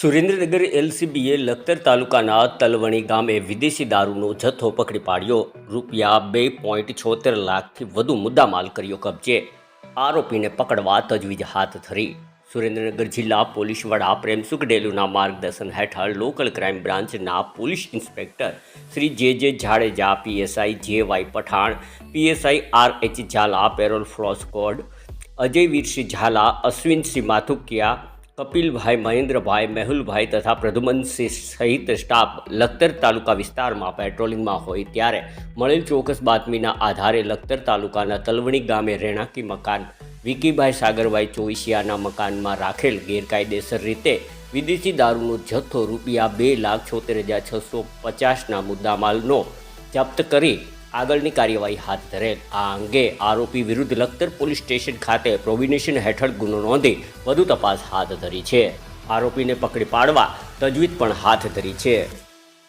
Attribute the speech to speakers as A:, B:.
A: સુરેન્દ્રનગર એલસીબીએ લખતર તાલુકાના તલવણી ગામે વિદેશી દારૂનો જથ્થો પકડી પાડ્યો. રૂપિયા બે પોઈન્ટ છોતેર લાખથી વધુ મુદ્દામાલ કર્યો કબજે. આરોપીને પકડવા તજવીજ હાથ ધરી. સુરેન્દ્રનગર જિલ્લા પોલીસ વડા પ્રેમસુખ ડેલુના માર્ગદર્શન હેઠળ લોકલ ક્રાઇમ બ્રાન્ચના police inspector Shri J J Jadeja, PSI J Y Pathan, PSI R H Zala, parole force કોડ અજય વીરસિંહ ઝાલા, અશ્વિનસિંહ માથુકિયા કપિલભાઈ, મહેન્દ્રભાઈ, મેહુલભાઈ તથા પ્રધુમનસિંહ સહિત સ્ટાફ લખતર તાલુકા વિસ્તારમાં પેટ્રોલિંગમાં હોય ત્યારે મળેલ ચોક્કસ બાતમીના આધારે લખતર તાલુકાના તલવણી ગામે રહેણાંકી મકાન વિકીભાઈ સાગરભાઈ ચોવીસિયાના મકાનમાં રાખેલ ગેરકાયદેસર રીતે વિદેશી દારૂનો જથ્થો રૂપિયા બે લાખ છોતેર હજાર છસો પચાસના મુદ્દામાલનો જપ્ત કરી આગળની કાર્યવાહી હાથ ધરેલ. આ અંગે આરોપી વિરુદ્ધ લખતર પોલીસ સ્ટેશન ખાતે પ્રોવિનેશન હેઠળ ગુનો નોંધી વધુ તપાસ હાથ ધરી છે. આરોપીને પકડી પાડવા તજવીજ પણ હાથ ધરી છે.